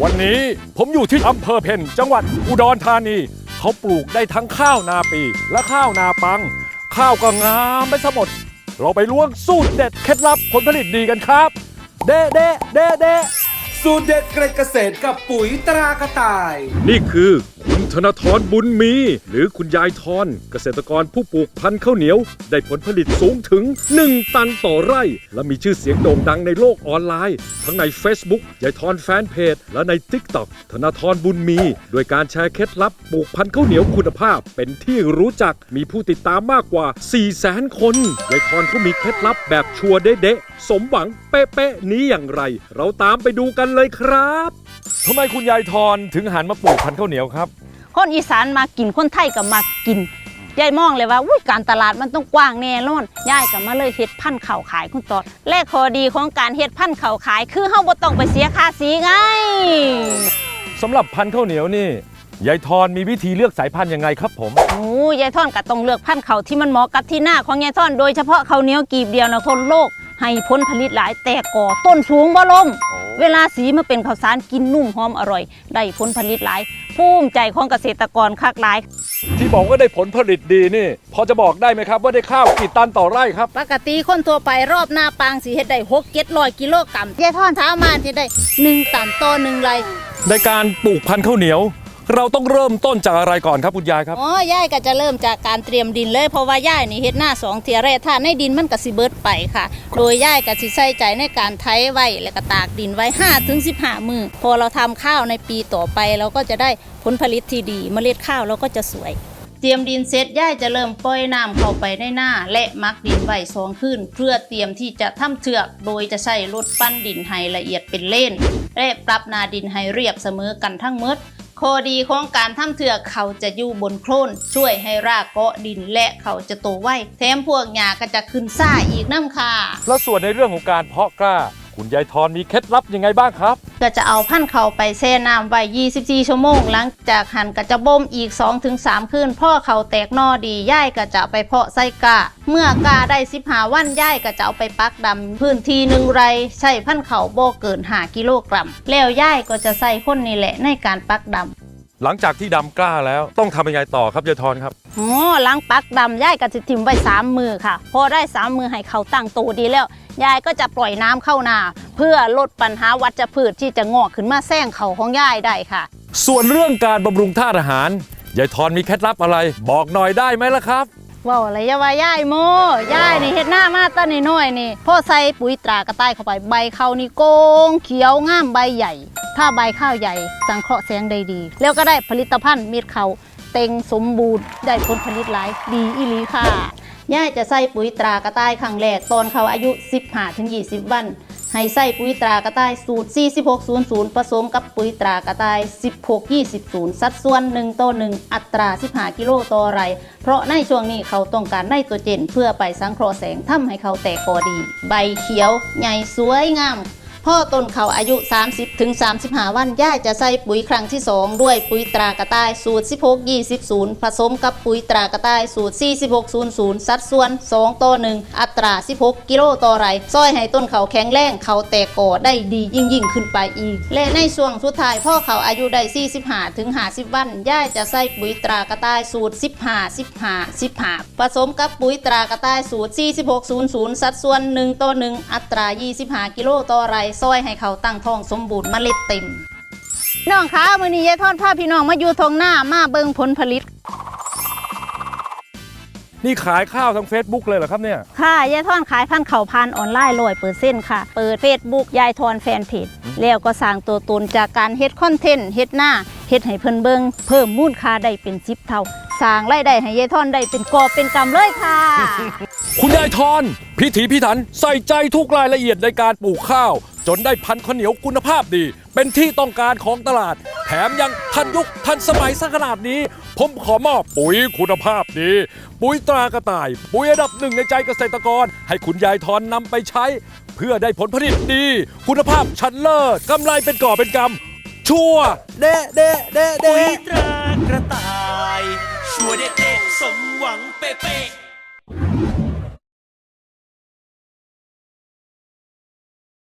วันนี้ผมอยู่ที่อำเภอเพนจังหวัดอุดรธานี เขาปลูกได้ทั้งข้าวนาปี และข้าวนาปัง ข้าวก็งามไปซะหมด เราไปล้วงสูตรเด็ดเคล็ดลับผลผลิตดีกันครับ เด้เด้เด้เด้สูตรเด็ดเกษตรเกษตรกับปุ๋ยตรากระต่าย นี่คือ คุณธนทรบุญมี หรือคุณยายทรเกษตรกรผู้ปลูกพันธุ์ข้าวเหนียว ได้ผลผลิตสูงถึง 1 ตันต่อไร่ และมีชื่อเสียงโด่งดังในโลกออนไลน์ ทั้งใน Facebook ยายทรแฟนเพจ และใน TikTok ธนทรบุญมี โดยการแชร์เคล็ดลับปลูกพันธุ์ข้าวเหนียวคุณภาพ เป็นที่รู้จักมีผู้ติดตามมากกว่า 4 0 0แสนคนยายทรเขามีเคล็ดลับแบบชัวร์เด๊ะสมหวังเป๊ะๆนี้อย่างไร เราตามไปดูกันเลยครับ ทำไมคุณยายทรถึงหันมาปลูกพันธุ์ข้าวเหนียวครับ คนอีสานมากินคนไทยก็มากินยายมองเลยว่าอุ้ยการตลาดมันต้องกว้างแน่นอนยายก็มาเลยเฮ็ดพันธุ์ข้าวขายคุณตอดและข้อดีของการเฮ็ดพันธุ์ข้าวขาย คือเฮาบ่ต้องไปเสียค่าสีไงสำหรับพันธุ์ข้าวเหนียวนี่ยายทรมีวิธีเลือกสายพันธุ์ยังไงครับผมโอ้ยายท่อนก็ต้องเลือกพันธุ์ข้าวที่มันเหมาะกับที่หน้าของยายท่อนโดยเฉพาะข้าวเหนียวกีบเดียวนะคนโลก ให้ผลผลิตหลายแต่ก่อต้นสูงบ่ลมเวลาสีมาเป็นข้าวสารกินนุ่มหอมอร่อย ได้ผลผลิตหลายภูมิใจของเกษตรกรคักหลาย ที่บอกว่าได้ผลผลิตดีนี่ พอจะบอกได้ไหมครับว่าได้ข้าวกี่ตันต่อไร่ครับ ปกติคนทั่วไปรอบหน้าปางสีเฮ็ดได้หกเจ็ดร้อยกิโลกรัมยายท่อนเช้ามาเฮ็ดได้หนึ่งตันต่อหนึ่งไรในการปลูกพันธุ์ข้าวเหนียว เราต้องเริ่มต้นจากอะไรก่อนครับคุณยายครับ อ๋อย่ายก็จะเริ่มจากการเตรียมดินเลยเพราะว่าย่ายนี่เฮ็ดหน้าสองเทียแรกถ้าในดินมันก็สิเบิดไปค่ะ โดยย่ายก็สิใส่ใจในการไถไว้แล้วก็ตากดินไว้5ถึง15 มือพอเราทำข้าวในปีต่อไปเราก็จะได้ผลผลิตที่ดี เมล็ดข้าวเราก็จะสวย เตรียมดินเสร็จย่ายจะเริ่มปล่อยน้ำเข้าไปในหน้า และมักดินไว้สองขึ้น เพื่อเตรียมที่จะทำเชือกโดยจะใช้รถปั้นดินให้ละเอียดเป็นเล่น และปรับนาดินให้เรียบเสมอกันทั้งหมด ข้อดีของการทำเถือกเขาจะอยู่บนโคลนช่วยให้รากเกาะดินและเขาจะโตไวแถมพวกหญ้าก็จะขึ้นซ่าอีกน้ำค่ะ แล้วส่วนในเรื่องของการเพาะกล้า คุณยายทรมีเคล็ดลับยังไงบ้างครับ ก็จะเอาพันธุ์เขาไปแช่น้ำไว้24 ชั่วโมง หลังจากหันก็จะบ่มอีก 2-3 คืนพ่อเขาแตกหนอดีย่ายก็จะเอาไปเพาะไส้กาเมื่อกาได้15วันย่ายก็จะเอาไปปักดำพื้นที่หนึ่งไรใช้พันธุ์เขาบ่เกิน5กิโลกรัม แล้วย่ายก็จะใส่คนนี่แหละในการปักดำหลังจากที่ดำกล้าแล้วต้องทำยังไงต่อครับยายทรครับ อ๋อล้างปักดำยายก็จะทิมไว้สามมือค่ะ พอได้สามมือให้เขาตั้งตัวดีแล้ว ยายก็จะปล่อยน้ำเข้านา เพื่อลดปัญหาวัชพืชที่จะงอกขึ้นมาแซงเขาของยายได้ค่ะ ส่วนเรื่องการบำรุงธาตุอาหารยายทรมีเคล็ดลับอะไร บอกหน่อยได้ไหมล่ะครับว้าวอะไรอยาว่ายายโมยายนี่เฮ็ดหน้ามาตั้งน้อยๆนี่พ่อใส่ปุ๋ยตรากระต่ายเข้าไปใบเขานี่โกงเขียวงามใบใหญ่ ถ้าใบข้าวใหญ่ สังเคราะห์แสงได้ดี แล้วก็ได้ผลิตภัณฑ์เม็ดเขา เต็งสมบูรณ์ได้ผลผลิตหลายดีอีหลีค่ะย่ายจะใส่ปุ๋ยตรากระต่ายครั้งแรกตอนเขาอายุ 15-20 วันให้ใส่ปุ๋ยตรากระต่ายสูตร 4600 ผสมกับปุ๋ยตรากระต่าย 1620สัดส่วน 1 ต่อ 1 อัตรา 15 กิโลต่อไร เพราะในช่วงนี้เขาต้องการไนโตรเจน เพื่อไปสังเคราะห์แสงทำให้เขาแตกกอดี ใบเขียว ใหญ่สวยงาม พ่อต้นเขาอายุ 30ถึง35 วันย่าจะใส่ปุ๋ยครั้งที่ 2 ด้วยปุ๋ยตรากระต่ายสูตร 16 20ผสมกับปุ๋ยตรากระต่ายสูตร 46 00 สัดส่วน 2 ต่อ 1 อัตรา 16 กิโลต่อไร่ซอยให้ต้นเขาแข็งแรงเขาแตกกอได้ดียิ่งยิ่งขึ้นไปอีก และในช่วงสุดท้ายพ่อเขาอายุได้45ถึง50 วันย่าจะใส่ปุ๋ยตรากระต่ายสูตร 15 15 15 ผสมกับปุ๋ยตรากระต่ายสูตร 46 00 สัดส่วน 1 ต่อ 1 อัตรา 25 กิโลต่อไรซอยให้เขาตั้งท้องสมบูรณ์เมล็ดเต็ม น้องคะมื้อนี้ยายทอดพาพี่น้องมาอยู่ทงหน้ามาเบิ่งผลผลิต นี่ขายข้าวทาง Facebook เลยเหรอครับเนี่ย ค่ะยายทอนขายพันธุ์เข่าวพันธุ์ออนไลน์ร้อยเปอร์เซ็นต์ค่ะ เปิดเฟซบุ๊กยายทอนแฟนเพจแล้วก็สร้างตัวตนจากการเฮ็ดคอนเทนต์เฮ็ดหน้าเฮ็ดให้เพิ่นเบิงเพิ่มมูลค่าได้เป็นสิบเท่า สร้างรายได้ให้ยายทอนได้เป็นกอบเป็นกำเลยค่ะ คุณยายทรพิถีพิถันใส่ใจทุกรายละเอียดในการปลูกข้าว จนได้พันธุ์ข้าวเหนียวคุณภาพดี เป็นที่ต้องการของตลาด แถมยังทันยุคทันสมัยซะขนาดนี้ ผมขอมอบปุ๋ยคุณภาพดี ปุ๋ยตรากระต่าย ปุ๋ยอันดับหนึ่งในใจเกษตรกร ให้คุณยายทรนำไปใช้ เพื่อได้ผลผลิตดี คุณภาพชั้นเลิศกำไรเป็นก่อเป็นกำชัวร์เดะเดะเดะปุ๋ยตรากระต่าย ชัวร์เด็ดๆสมหวังเป๊ะๆ